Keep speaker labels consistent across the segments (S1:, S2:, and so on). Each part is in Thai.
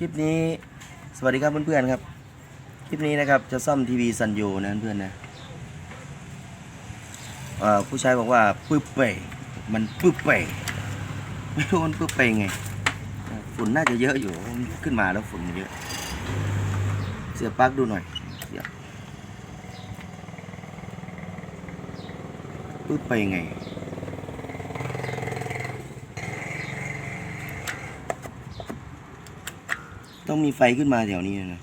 S1: คลิปนี้สวัสดีครับเพื่อนๆครับ คลิปนี้นะครับจะซ่อมทีวีซันโยนะเพื่อนๆนะผู้ชายบอกว่าปึ๊บเป่มันปึ๊บเป่ไม่รู้มันปึ๊บเป่ไงฝุ่นน่าจะเยอะอยู่ขึ้นมาแล้วฝุ่นเยอะ เสียบปลั๊กดูหน่อยเสียบปึ๊บไปไง ต้องมีไฟขึ้นมาแถวนี้นะ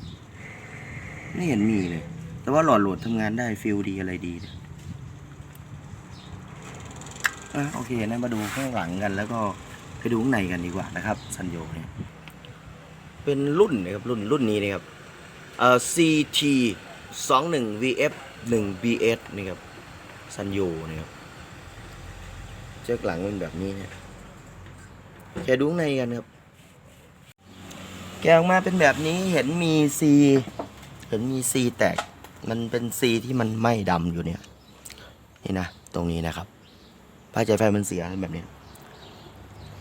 S1: ไม่เห็นมีเลย แต่ว่าหลอดโหลดทำงานได้ฟิลดีอะไรดีนะอะโอเคนะมาดูข้างหลังกัน แล้วก็ไปดูข้างในกันดีกว่านะครับซันโยเนี่ย เป็นรุ่นนะครับรุ่นรุ่นนี้นะครับเอ่อ CT 21 VF 1 BS นี่ครับซันโยนะครับเชือกหลังเป็นแบบนี้เนี่ยแกะดูข้างในกันครับ แกะออกมาเป็นแบบนี้เห็นมี C เห็นมี C แตก มันเป็น C ที่มันไหม้ดำอยู่เนี่ย นี่นะ ตรงนี้นะครับป้ายใจไฟมันเสียแบบนี้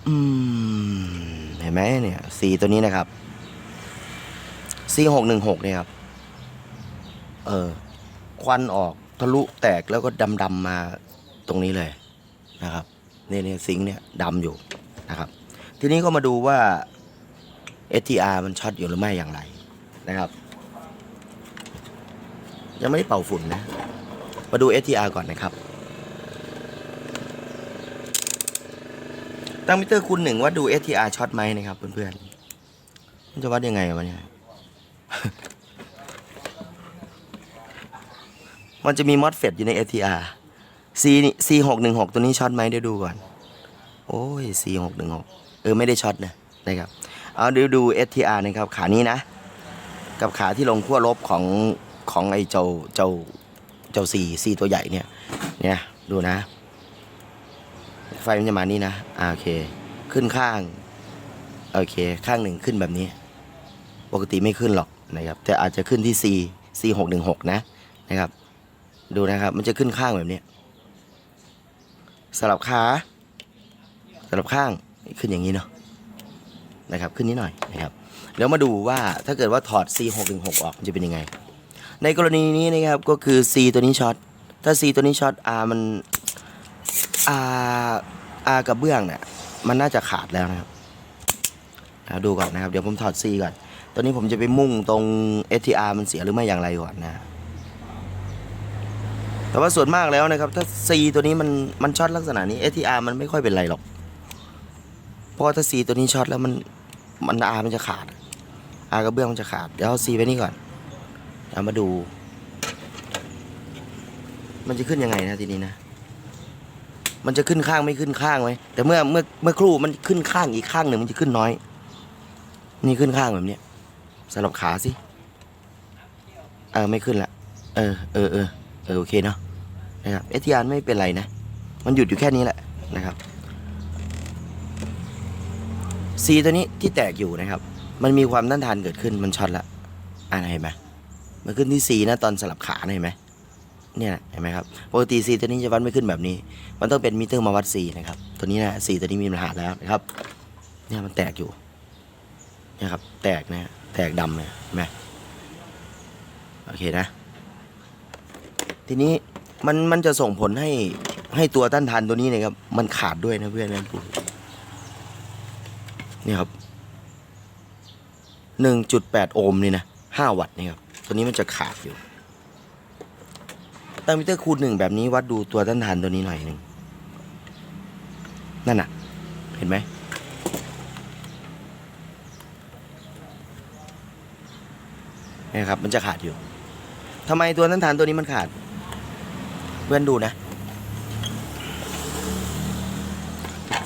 S1: อืมเห็นไหมเนี่ย C ตัวนี้นะครับ C หกหนึ่งหกเนี่ยครับ เออ ควันออกทะลุแตกแล้วก็ดำดำๆมาตรงนี้เลยนะครับเนี่ยเนี่ยซิงเนี่ยดำอยู่นะครับ ทีนี้ก็มาดูว่า STR มันช็อตอยู่หรือไม่อย่างไรนะครับ ยังไม่ได้เป่าฝุ่นนะ มาดู STR ก่อนนะครับ ตั้งมิเตอร์คูณหนึ่งว่าดู STR ช็อตไหมนะครับเพื่อนๆ มันจะวัดยังไงวะเนี่ย มันจะมีมอสเฟตอยู่ใน STR C นี่ C หกหนึ่งหกตัวนี้ช็อตไหมเดี๋ยวดูก่อน โอ้ย C หกหนึ่งหกเออ ไม่ได้ช็อตนะนะครับ เอาดี๋ยวดู STR นะครับขานี้นะ กับขาที่ลงขั้วลบของของไอ้เจ้าเจ้าเจ้า C C ตัวใหญ่เนี่ย เนี่ยดูนะ ไฟมันจะมานี่นะอ่าโอเค ขึ้นข้างโอเค ข้างหนึ่งขึ้นแบบนี้ ปกติไม่ขึ้นหรอกนะครับ แต่อาจจะขึ้นที่ C C หกหนึ่งหกนะนะครับ ดูนะครับ มันจะขึ้นข้างแบบนี้สลับขาสลับข้างขึ้นอย่างนี้เนาะ นะครับขึ้นนิดหน่อยนะครับเดี๋ยวมาดูว่าถ้าเกิดว่าถอด C หกหนึ่งหกออกมันจะเป็นยังไง ในกรณีนี้นะครับก็คือ C ตัวนี้ช็อตถ้า C ตัวนี้ช็อต R มัน R R กับเบื้องเนี่ยมันน่าจะขาดแล้วนะครับเอาดูก่อนนะครับเดี๋ยวผมถอด C ก่อนตอนนี้ผมจะไปมุ่งตรง STR มันเสียหรือไม่อย่างไรก่อนนะแต่ว่าส่วนมากแล้วนะครับ ถ้า C ตัวนี้มันมันช็อตลักษณะนี้ STR มันไม่ค่อยเป็นไรหรอก เพราะถ้า C ตัวนี้ช็อตแล้วมัน มัน R มันจะขาด R กับเบื้องมันจะขาด เดี๋ยวเอา C ไว้นี่ก่อนเอามาดู มันจะขึ้นยังไงนะทีนี้นะ มันจะขึ้นข้างไม่ขึ้นข้างไหมแต่เมื่อเมื่อเมื่อครู่มันขึ้นข้างอีกข้างหนึ่งมันจะขึ้นน้อย นี่ขึ้นข้างแบบเนี้ยสลับขาสิ เออไม่ขึ้นละ เออเออเออเออโอเคเนาะนะครับเอทีอาร์ไม่เป็นไรนะ มันหยุดอยู่แค่นี้แหละนะครับ ซีตัวนี้ที่แตกอยู่นะครับ มันมีความต้านทานเกิดขึ้นมันช็อตละอ่านเห็นไหมมันขึ้นที่ซีนะตอนสลับขาเห็นไหมเนี่ยเห็นไหมครับปกติซีตัวนี้จะวัดไม่ขึ้นแบบนี้ มันต้องเป็นมิเตอร์มาวัดซีนะครับ ตัวนี้นะซีตัวนี้มีปัญหาแล้วนะครับ เนี่ยมันแตกอยู่เนี่ยครับ แตกนะแตกดำเลยเห็นไหมโอเคนะ ทีนี้มันมันจะส่งผลให้ให้ตัวต้านทานตัวนี้นะครับ มันขาดด้วยนะเพื่อนนะดู นี่ครับหนึ่งจุดแปดโอห์มนี่นะห้าวัตต์นี่ครับตัวนี้มันจะขาดอยู่ตั้งมิเตอร์คูณหนึ่งแบบนี้วัดดูตัวต้านทานตัวนี้หน่อยหนึ่งนั่นน่ะ เห็นไหมนี่ครับ มันจะขาดอยู่ทำไมตัวต้านทานตัวนี้มันขาด เพื่อนดูนะ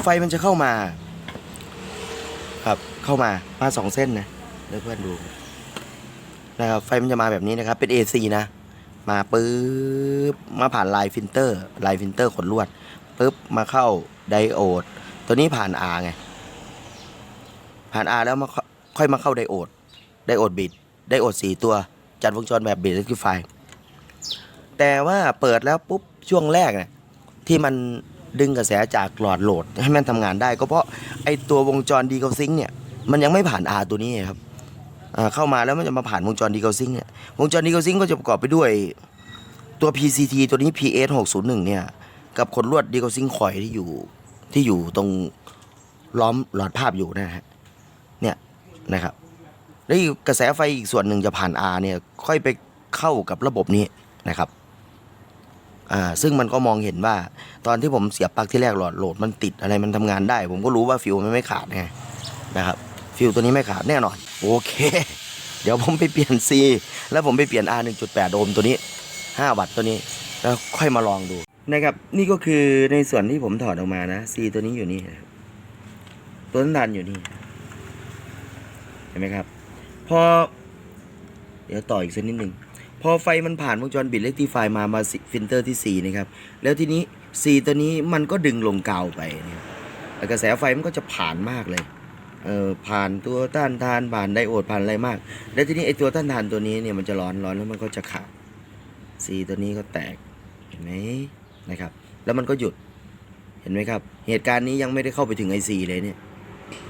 S1: ไฟมันจะเข้ามา เข้ามามาสองเส้นนะเดี๋ยวเพื่อนดูนะครับไฟมันจะมาแบบนี้นะครับ เป็น AC นะ มาปึ๊บมาผ่านลายฟิลเตอร์ลายฟิลเตอร์ขนลวดปึ๊บมาเข้าไดโอด ตัวนี้ผ่าน R ไง ผ่าน R แล้วมาค่อยมาเข้าไดโอดไดโอดบิดไดโอดสี่ตัวจัดวงจรแบบบิดและคือไฟ แต่ว่าเปิดแล้วปุ๊บช่วงแรกเนี่ยที่มันดึงกระแสจากหลอดโหลดให้มันทำงานได้ ก็เพราะไอตัววงจรดีเกาซิงเนี่ย มันยังไม่ผ่าน R ตัวนี้ครับเข้ามาแล้วมันจะมาผ่านวงจรดีเกาซิงเนี่ยวงจรดีเกาซิงก็จะประกอบไปด้วยตัว PCT ตัวนี้ PS 601เนี่ย กับขนลวดดีเกาซิงคอยที่อยู่ที่อยู่ตรงล้อมหลอดภาพอยู่นะฮะเนี่ยนะครับแล้วกระแสไฟอีกส่วนหนึ่งจะผ่าน R เนี่ยค่อยไปเข้ากับระบบนี้นะครับอ่าซึ่งมันก็มองเห็นว่า ตอนที่ผมเสียบปลั๊กที่แรกหลอดโหลดมันติดอะไรมันทำงานได้ ผมก็รู้ว่าฟิวมันไม่ขาดไงนะครับ ฟิวตัวนี้ไม่ขาดแน่นอน โอเค เดี๋ยวผมไปเปลี่ยน C แล้วผมไปเปลี่ยน R 1.8โอมตัวนี้ 5 วัตต์ตัวนี้ แล้วค่อยมาลองดูนะครับ นี่ก็คือในส่วนที่ผมถอดออกมานะ C ตัวนี้อยู่นี่นะครับตัวนั้นดันอยู่นี่ เห็นไหมครับ พอ เดี๋ยวต่ออีกสักนิดหนึ่งพอไฟมันผ่านวงจรบิดเลขที่ไฟมามาฟิลเตอร์ที่ 4 นะครับ แล้วทีนี้ 4 ตัวนี้มันก็ดึงลงกาวไปนะครับกระแสไฟมันก็จะผ่านมากเลย เออผ่านตัวต้านทานผ่านไดโอดผ่านอะไรมาก แล้วทีนี้ไอตัวต้านทานตัวนี้เนี่ยมันจะร้อนร้อนแล้วมันก็จะขาด4ตัวนี้ก็แตกเห็นไหมนะครับ แล้วมันก็หยุดเห็นไหมครับ เหตุการณ์นี้ยังไม่ได้เข้าไปถึงไอซีเลยเนี่ย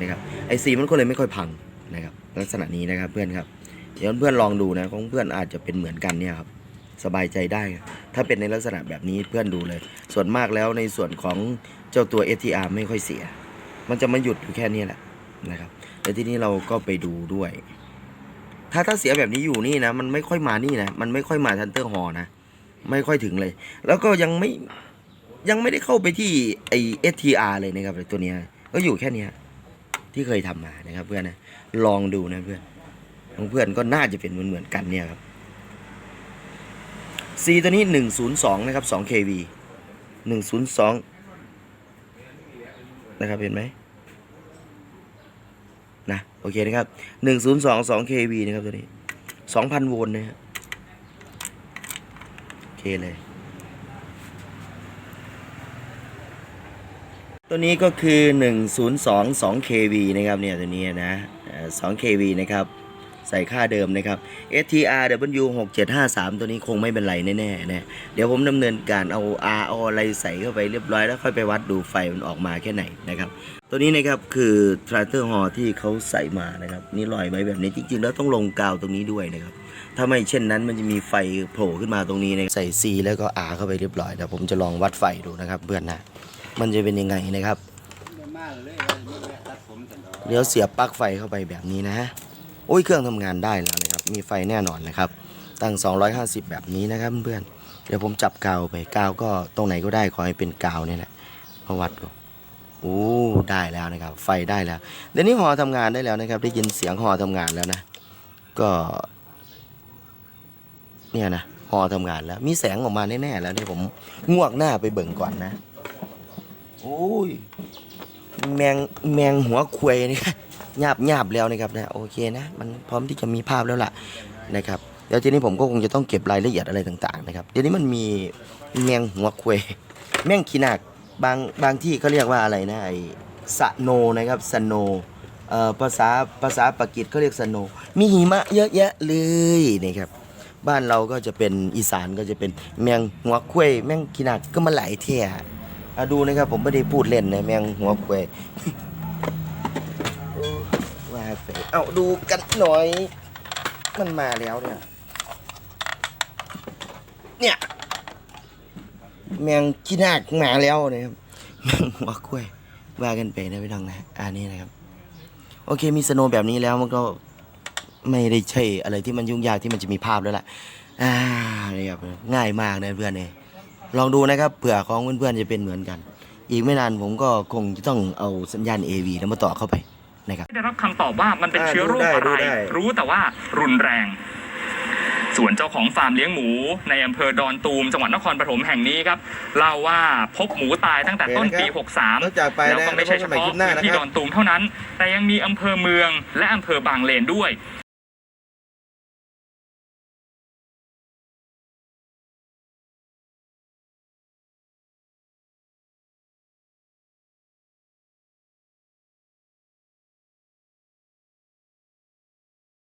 S1: นะครับไอซีมันก็เลยไม่ค่อยพังนะครับ ลักษณะนี้นะครับเพื่อนครับเดี๋ยวเพื่อนลองดูนะของเพื่อนอาจจะเป็นเหมือนกันเนี่ยครับสบายใจได้ ถ้าเป็นในลักษณะแบบนี้เพื่อนดูเลย ส่วนมากแล้วในส่วนของเจ้าตัว STR ไม่ค่อยเสีย มันจะมาหยุดอยู่แค่นี้แหละ นะครับแล้วทีนี้เราก็ไปดูด้วย ถ้าถ้าเสียแบบนี้อยู่นี่นะ มันไม่ค่อยมานี่นะ มันไม่ค่อยมาทันเตอร์ฮอนะ ไม่ค่อยถึงเลย แล้วก็ยังไม่ยังไม่ได้เข้าไปที่ไอ STR เลยนะครับตัวเนี้ย ก็อยู่แค่เนี้ยที่เคยทำมานะครับ เพื่อนนะ ลองดูนะเพื่อนของเพื่อนก็น่าจะเป็นเหมือนเหมือนกันเนี่ยครับ C ตัวนี้ 102 นะครับ 2 kV 102 นะครับ เห็นไหม นะโอเคนะครับ102 2 kV นะครับตัวนี้2,000โวลต์นะฮะโอเคเลย ตัวนี้ก็คือ102 2 kV นะครับเนี่ยตัวนี้นะเอ่อ2 kV นะครับ ใส่ค่าเดิมนะครับ STR W 6753 ตัวนี้คงไม่เป็นไรแน่ๆนะเดี๋ยวผมดำเนินการเอา R เอาอะไรใส่เข้าไปเรียบร้อยแล้วค่อยไปวัดดูไฟมันออกมาแค่ไหนนะครับ ตัวนี้นะครับคือ t r a t o r Hall ที่เขาใส่มานะครับ นี่ลอยไว้แบบนี้จริงๆ แล้วต้องลงกาวตรงนี้ด้วยนะครับถ้าไม่เช่นนั้นมันจะมีไฟโผล่ขึ้นมาตรงนี้นะใส่ C แล้วก็ R เข้าไปเรียบร้อยเดี๋ยวผมจะลองวัดไฟดูนะครับเพื่อนนะมันจะเป็นยังไงนะครับ เดี๋ยวเสียบปลั๊กไฟเข้าไปแบบนี้นะฮะ โอ้ยเครื่องทำงานได้แล้วนะครับ มีไฟแน่นอนนะครับ ตั้ง 250 แบบนี้นะครับเพื่อนเดี๋ยวผมจับกาวไปกาวก็ตรงไหนก็ได้ขอให้เป็นกาวนี่แหละมาวัดดูโอ้ได้แล้วนะครับ ไฟได้แล้วเดี๋ยวนี้หอทำงานได้แล้วนะครับ ได้ยินเสียงหอทำงานแล้วนะ ก็ เนี่ยนะหอทำงานแล้วมีแสงออกมาแน่ๆแล้วเนี่ยผมงวกหน้าไปเบิ่งก่อนนะโอ้ย แมงแมงหัวควยนี่หยาบหยาบแล้วนะครับนะโอเคนะมันพร้อมที่จะมีภาพแล้วล่ะนะครับเดี๋ยวทีนี้ผมก็คงจะต้องเก็บรายละเอียดอะไรต่างๆนะครับเดี๋ยวนี้มันมีแมงหัวควยแมงขีนักบางบางที่เขาเรียกว่าอะไรนะไอสโนนะครับสโนเอ่อภาษาภาษาปากีสเขาเรียกสโน มีหิมะเยอะแยะเลยนะครับบ้านเราก็จะเป็นอีสานก็จะเป็นแมงหัวควยแมงขีนักก็มาหลายเที่ย อะดูนะครับผมไม่ได้พูดเล่นนะแมงหัวควยว่าไปเอาดูกันหน่อย มันมาแล้วเนี่ย เนี่ย แมงขี้นาคมาแล้วนะครับแมงหัวควยว่ากันไปนะพี่น้องนะอันนี้นะครับ โอเคมีสโนว์แบบนี้แล้วมันก็ไม่ได้ใช่อะไรที่มันยุ่งยากที่มันจะมีภาพแล้วล่ะอ่านี่ครับง่ายมากนะเพื่อนเนี่ย ลองดูนะครับเผื่อของเพื่อนๆจะเป็นเหมือนกัน อีกไม่นานผมก็คงจะต้องเอาสัญญาณ AV แล้วมาต่อเข้าไปนะครับ
S2: ได้รับคำตอบว่ามันเป็น
S1: อ่า
S2: เชื้อโรค
S1: ดูได้
S2: อะไร
S1: ดูได้
S2: รู้แต่ว่ารุนแรง ส่วนเจ้าของฟาร์มเลี้ยงหมู ในอำเภอดอนตูมจังหวัดนครปฐมแห่งนี้ครับเล่าว่าพบหมูตายตั้งแต่ต้นปี 63
S1: นอกจากไป
S2: แล้ว
S1: แล้ว
S2: ก็ไม่ใช่เฉพาะพื้นที่ดอนตูมเท่านั้น แต่ยังมีอำเภอเมืองและอำเภอบางเลนด้วย